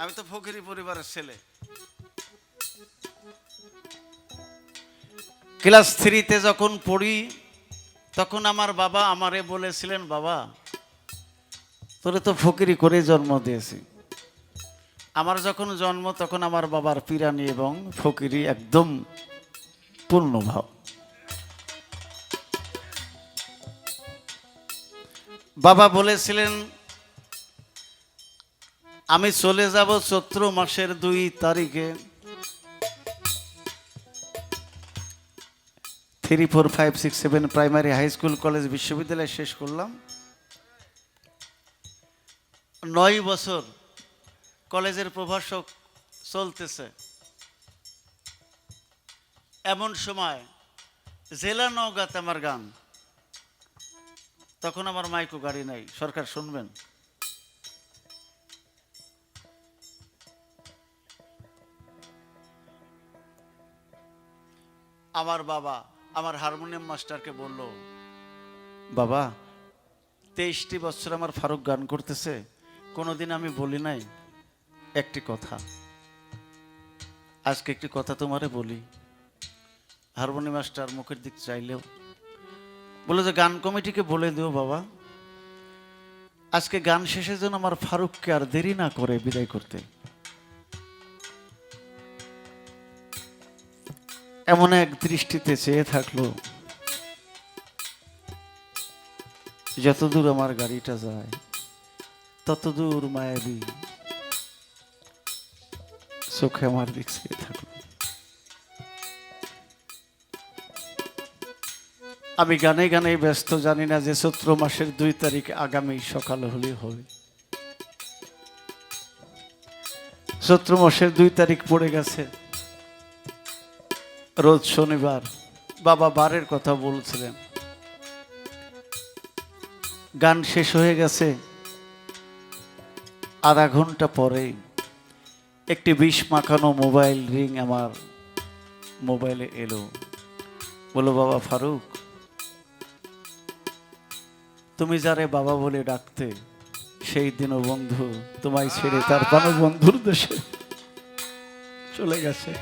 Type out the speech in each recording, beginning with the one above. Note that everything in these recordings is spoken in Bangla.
আমি তো ফকিরি পরিবারের ছেলে। ক্লাস থ্রিতে যখন পড়ি, তখন আমার বাবা আমারে বলেছিলেন, বাবা, তোরে তো ফকিরি করে জন্ম দিয়েছি। আমার যখন জন্ম, তখন আমার বাবার পিরানি এবং ফকিরি একদম পূর্ণ ভাব। বাবা বলেছিলেন আমি চলে যাব চৈত্র মাসের দুই তারিখে। Three four five six seven primary high school college বিশ্ববিদ্যালয় শেষ করলাম। নয় বছর কলেজের প্রভাষক চলতেছে। এমন সময় জেলা নওগাঁতে আমার গান। তখন আমার মাইকো গাড়ি নাই, সরকার শুনবেন। আমার বাবা আমার হারমোনিয়াম মাস্টারকে বলল, বাবা, তেইশটি বছর আমার ফারুক গান করতেছে, কোনোদিন আমি বলি নাই একটি কথা। আজকে একটি কথা তোমারে বলি। হারমোনিয়াম মাস্টার মুখের দিক চাইলেও বলে যে, গান কমিটিকে বলে দিও বাবা। আজকে গান শেষের জন্য আমার ফারুককে আর দেরি না করে বিদায় করতে। এমন এক দৃষ্টিতে চেয়ে থাকল, যতদূর আমার গাড়িটা যায়, ততদূর মায়াবী চোখে আমার দিক চেয়ে থাকল। আমি গানে গানে ব্যস্ত, জানি না যে চৈত্র মাসের দুই তারিখ আগামী সকাল হলে হবে। চৈত্র মাসের দুই তারিখ পড়ে গেছে। রোজ শনিবার বাবা বারের কথা বলছিলেন। গান শেষ হয়ে গেছে, আধা ঘণ্টা পরেই একটি বিষ মাখানো মোবাইল রিং আমার মোবাইলে এলো। বলো বাবা ফারুক, তুমি যারে বাবা বলে ডাকতে, সেই দিনও বন্ধু তোমায় ছেড়ে তার বন্ধুর দেশে চলে গেছে।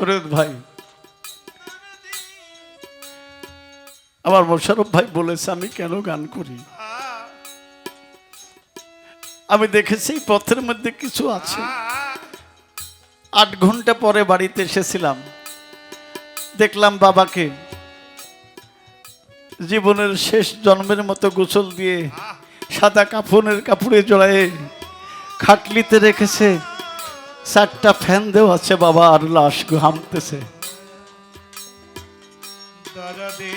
শরৎ ভাই। আমার মোশারফ ভাই বলেছে, আমি কেন গান করি? আমি দেখেছি পথের মধ্যে কিছু আছে। আট ঘণ্টা পরে বাড়িতে এসেছিলাম। দেখলাম বাবাকে জীবনের শেষ জন্মের মতো গোসল দিয়ে সাদা কাফনের কাপড়ে জড়ায়ে খাটলিতে রেখেছে। চারটা ফ্যান দেওয়া আছে বাবা আর লাশ ঘামতেছে। দরদে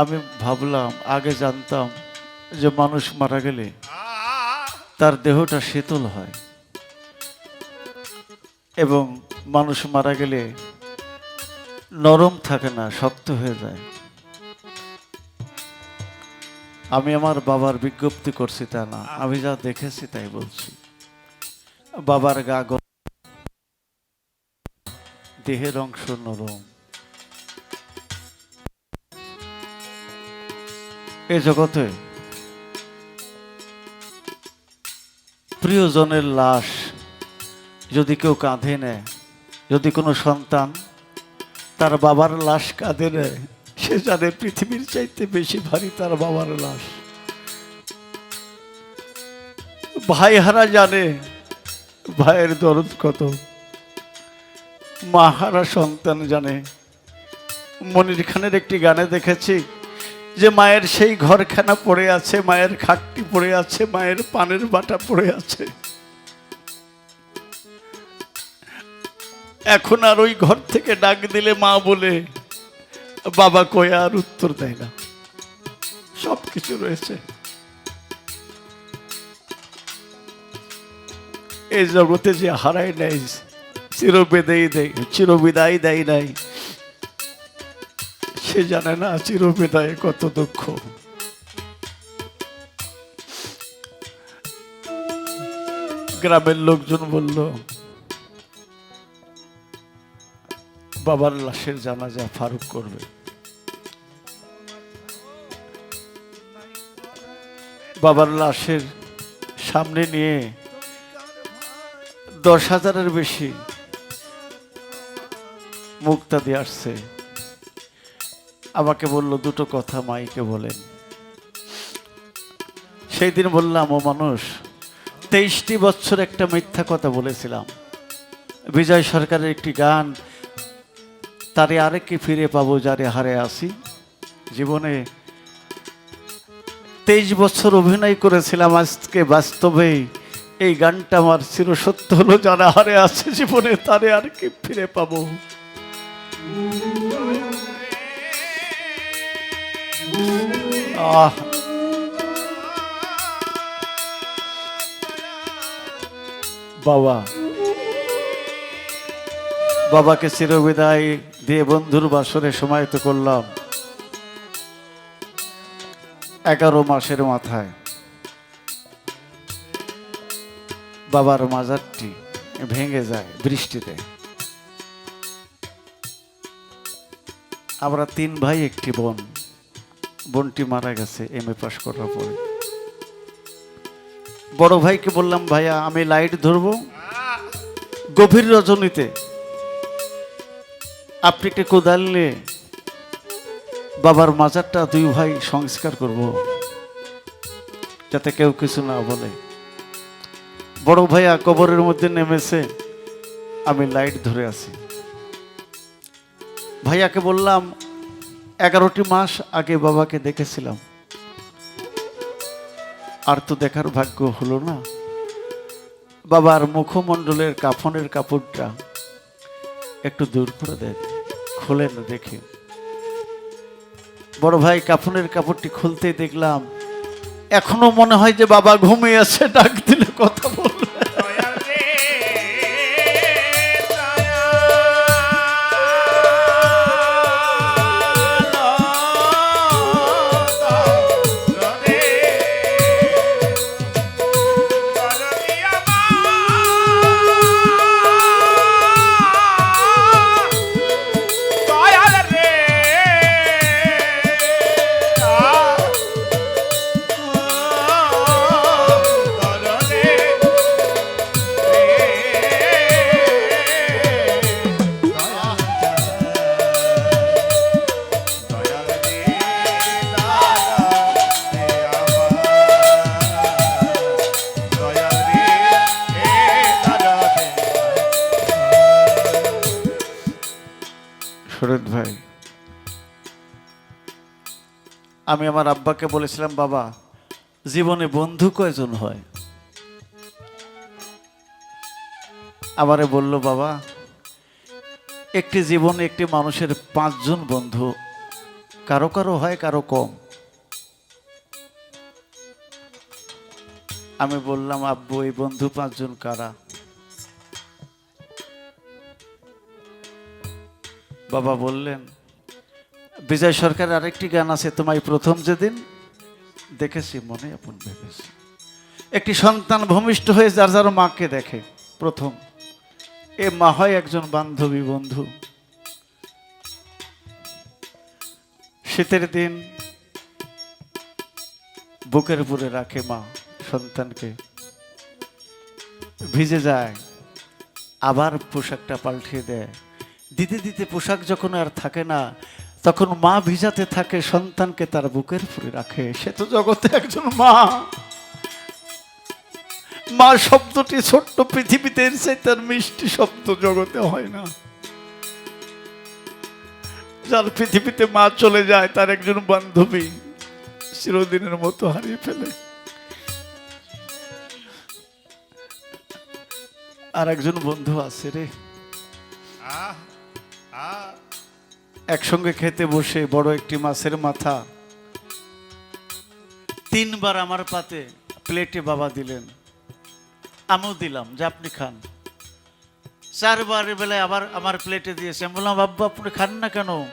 আমি ভাবলাম, আগে জানতাম যে মানুষ মারা গেলে তার দেহটা শীতল হয় এবং মানুষ মারা গেলে নরম থাকে না, শক্ত হয়ে যায়। আমি আমার বাবার বিজ্ঞপ্তি করছি তা না, আমি যা দেখেছি তাই বলছি। বাবার গা দেহের অংশ নরম। এ জগতে প্রিয়জনের লাশ যদি কেউ কাঁধে নেয়, যদি কোনো সন্তান তার বাবার লাশ কাঁধে নেয়, সে জানে পৃথিবীর চাইতে বেশি ভারী তার বাবার লাশ। ভাই হারা জানে ভাইয়ের দরদ কত। মা হারা সন্তান জানে। মনির খানের একটি গানে দেখেছি যে মায়ের সেই ঘরখানা পড়ে আছে, মায়ের খাটটি পড়ে আছে, মায়ের পানের বাটা পড়ে আছে। এখন আর ওই ঘর থেকে ডাক দিলে মা বলে, বাবা কয়ে আর উত্তর দেয় না। সব কিছু রয়েছে। এই জগতে যে হারাই নাই, চিরবিদায় দেয় চিরবিদায় দেয় নাই। সে জানে না চিরবিদায়ে কত দুঃখ। গ্রামের লোকজন বলল, বাবার লাশের জানাজা ফারুক করবে। বাবার লাশের সামনে নিয়ে দশ হাজারের বেশি মুক্তা দিয়ে আসছে। বলল, দুটো কথা মাইকে বলেন সেই দিন বললাম, ও মানুষ, তেইশটি বছর একটা মিথ্যা কথা বলেছিলাম। বিজয় সরকারের একটি গান, তারে আরেককে ফিরে পাবো যারে হারে আসি। জীবনে তেইশ বছর অভিনয় করেছিলাম আজকে, বাস্তবে এই গানটা আমার চিরসত্য হলো, যারা হারে আছে জীবনে তারে আর কি ফিরে পাবো। আহ। বাবা। বাবাকে চিরবিদায় দিয়ে বন্ধুর বাসরে সমাহিত করলাম এগারো মাসের মাথায়। বাবার মাজারটি ভেঙে যায় বৃষ্টিতে। আমরা তিন ভাই, একটি বোন। বোনটি মারা গেছে এম এ পাশ করার পরে। বড় ভাইকে বললাম, ভাইয়া, আমি লাইট ধরবো গভীর রজনীতে। আপনি একটি কোদাল নিয়ে বাবার মাজারটা দুই ভাই সংস্কার করব, যাতে কেউ কিছু না বলে। বড় ভাইয়া কবরের মধ্যে নেমেছে, আমি লাইট ধরে আছি। ভাইয়াকে বললাম এগারোটি মাস আগে বাবাকে দেখেছিলাম। আর তো দেখার ভাগ্য হলো না। বাবার মুখমণ্ডলের কাফনের কাপড়টা একটু দূর করে দেন, খোলেন দেখি। বড় ভাই, কাফনের কাপড়টি খুলতেই দেখলাম, এখনও মনে হয় যে বাবা ঘুমিয়ে আছে, ডাক দিলে কথা বলবে। শরৎ ভাই। আমি আমার আব্বাকে বলেছিলাম, বাবা, জীবনে বন্ধু কয়জন হয়? আমারে বলল, বাবা, একটি জীবনে একটি মানুষের পাঁচজন বন্ধু, কারও কারও হয়, কারও কম। আমি বললাম, আব্বু, এই বন্ধু পাঁচজন কারা? বাবা বললেন, বিজয় সরকারের আরেকটি গান আছে, তোমায় প্রথম যেদিন দেখেছি, মনে আপন ভেবেছি। একটি সন্তান ভূমিষ্ঠ হয়ে যার যার মাকে দেখে, প্রথম। এ মা হয় একজন বান্ধবী বন্ধু। শীতের দিন বুকের উপরে রাখে মা সন্তানকে। ভিজে যায়, আবার পোশাকটা পাল্টিয়ে দেয়। দিতে দিতে পোশাক যখন আর থাকে না, তখন মা ভিজাতে থাকে, সন্তানকে তার বুকের উপরে রাখে। সে তো জগতে একজন মা। মা শব্দটি ছোট্ট পৃথিবীতে এসে তার মিষ্টি শব্দ জগতে হয় না। যার পৃথিবীতে মা চলে যায়, তার একজন বান্ধবী চিরদিনের মতো হারিয়ে ফেলে। আর একজন বন্ধু আছে রে। আহ। একসঙ্গে খেতে বসে বড় একটি মাছের মাথা। তিনবার আমার পাতে প্লেটে বাবা দিলেন। আমিও দিলাম, যে আপনি খান। চারবার বেলায় আবার আমার প্লেটে দিয়েছে। আমি বললাম বাবা আপনি খান না কেন?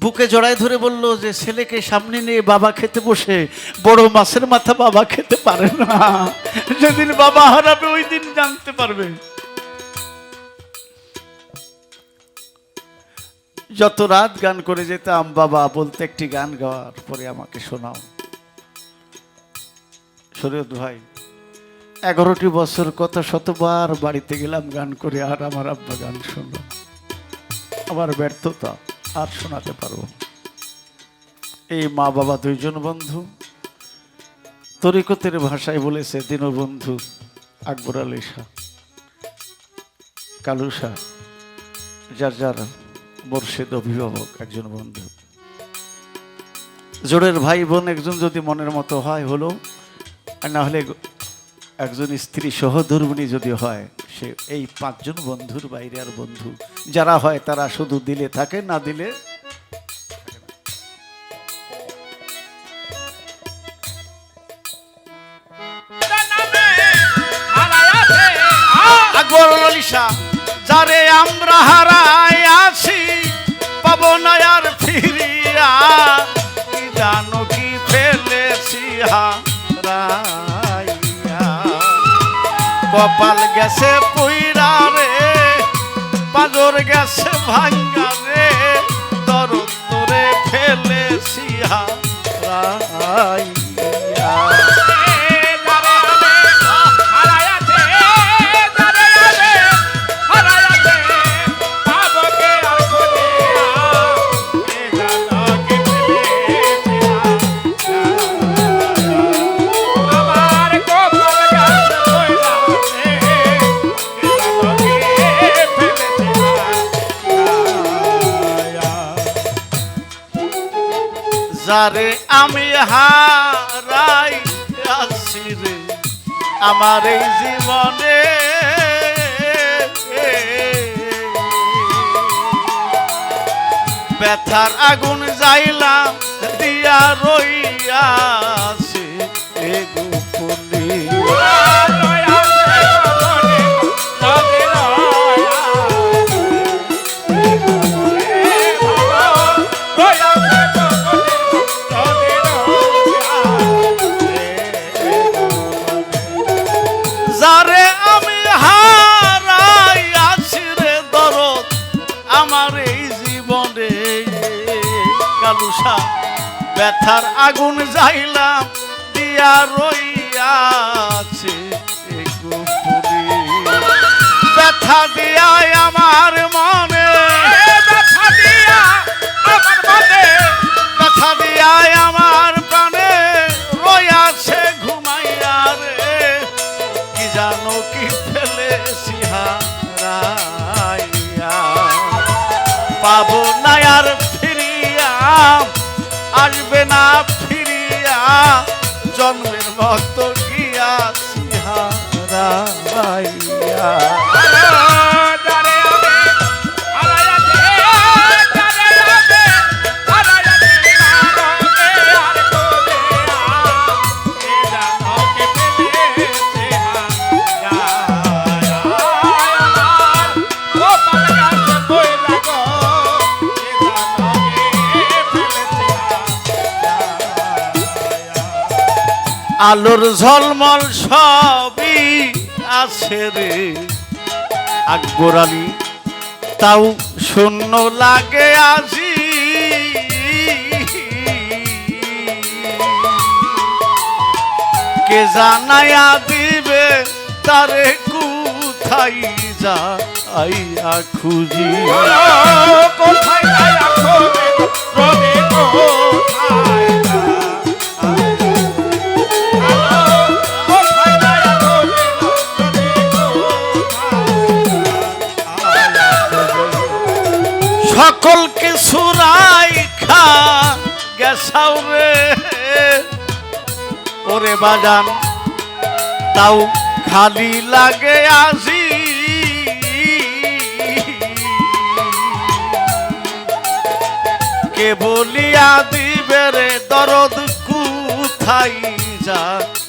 বুকে জড়াই ধরে বলল যে, ছেলেকে সামনে নিয়ে বাবা খেতে বসে, বড় মাছের মাথা বাবা খেতে পারে না। যেদিন বাবা হারাবে, ওই দিন জানতে পারবে। যত রাত গান করে যেতাম, বাবা, বলতে একটি গান গাওয়ার পরে আমাকে শোনাও। শরীয়ত ভাই, এগারোটি বছর কত শতবার বাড়িতে গেলাম গান করে, আর আমার আব্বা গান শুনল আমার ব্যর্থতা আর শোনাতে পারব এই মা বাবা দুইজন বন্ধু, তরিকতের ভাষায় বলেছে, দীনবন্ধু আকবর আলী শাহ, কালু শাহ, যার যার মোর্শেদ অভিভাবক একজন বন্ধু। জোড়ের ভাই বোন একজন যদি মনের মতো হয় হলো আর না হলে একজন স্ত্রী সহধর্মিণী যদি হয় সে এই পাঁচজন বন্ধুর বাইরে আর বন্ধু। যারা হয় তারা শুধু দিলে থাকে না দিলে আকবর আলী শাহ যারে আমরা হারাই আছি, পাব না আর ফিরিয়া। কি জানো কি ফেলেছি কপাল গেছে পুইরা রে, পাজর গেছে ভাঙ্গা রে তোরে ফেলেছি আমি হারাই আছি রে। আমার এই জীবনে। ব্যথার আগুন যাইলাম দিয়া রইয়াছে। ব্যথার আগুন যাইলাম দিয়া রইয়াছে ব্যথা দিয়ায় আমার আসবে না ফিরিয়া জন্মের মতো গিয়াছি হারাইয়া আলোর ঝলমল সবই আছে রে। আকবর আলী তাও শূন্য লাগে আজি। কে জানাইয়া দিবে তারে কুথাই যা আইয়া খুঁজি। কোথায় যায় আখরে রবে কিছু খা, গেছাও রে। ওরে বাজান, তাও খালি লাগে আজি। কে বলিয়া দিবে রে দরদ কুথাই যা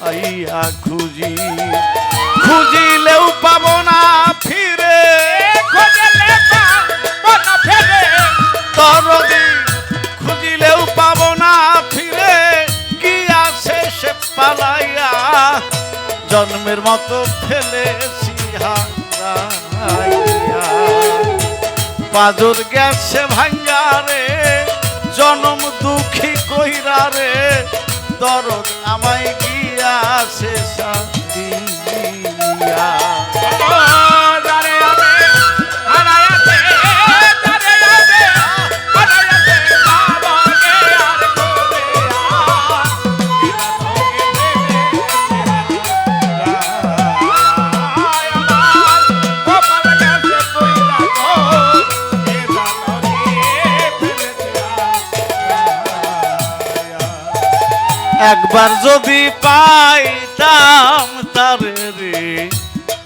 আইয়া খুঁজি? খুঁজিলেও পাব না ফিরে। ফেরে দরদি খুঁজিলেও পাব না ফিরে। আছে সে পালাইয়া? জন্মের মতো ফেলেছি হারাইয়া পাজর গেছে ভাঙ্গা রে, জনম দুঃখী কইরা রে। দরদ আমায় গিয়াছে সাদিয়া পাইতাম তার রে।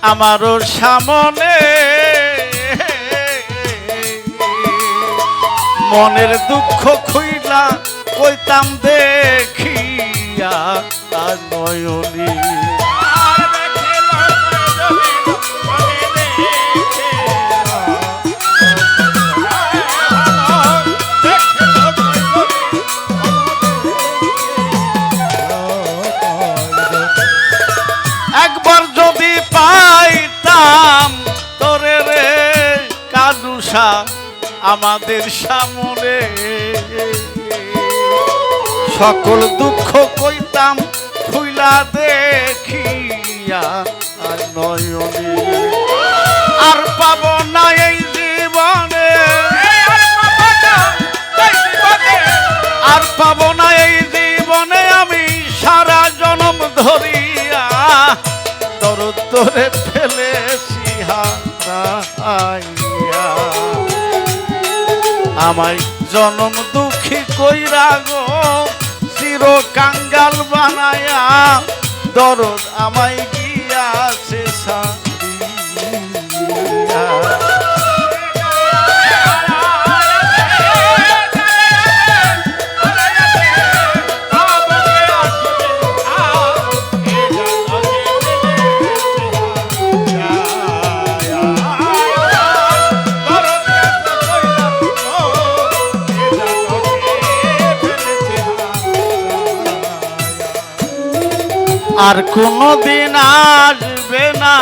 আমারও সামনে। মনের দুঃখ খুইলা কইতাম দেখিয়া নয়নী। আমাদের সামনে। সকল দুঃখ কইতাম খুইলা দেখিয়া আর নয়নে। আর পাব না এই জীবনে। আর পাব না এই জীবনে আমি সারা জনম ধরিয়া দরদ ধরে ফেলেছি হারাইয়া। আমায় জনম দুঃখী কইরা গো। চির কাঙ্গাল বানায়া দরদ আমায় গিয়াছে সারিয়া আর কোনো দিন আসবে না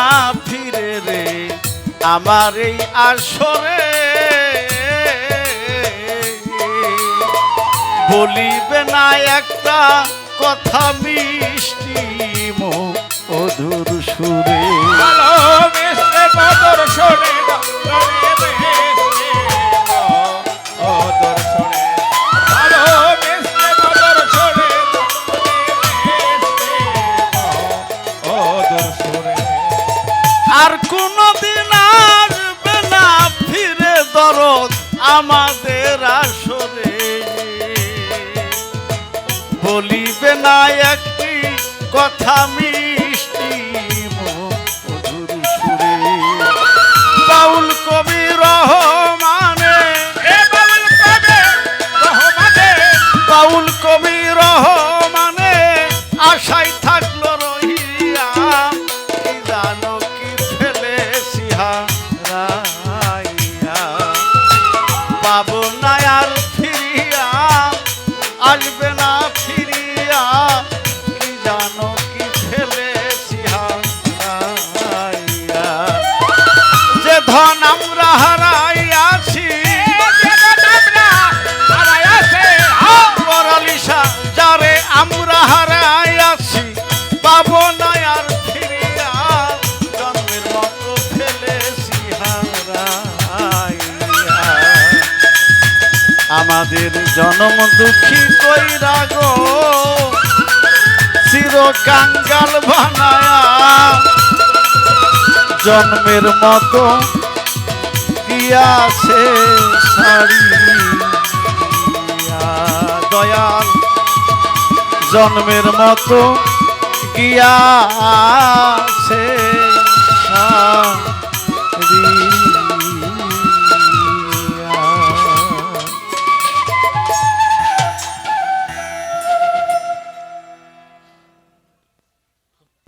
ফিরে রে আমার এই আসরে। বলিবে না একটা কথা মিষ্টি মধুর সুরে। আর আমাদের জনম দুঃখী কইরা গো। চির কাঙ্গাল বানায়া জন্মের মতো ছাড়িয়া দয়াল, জন্মের মতো গিয়াছে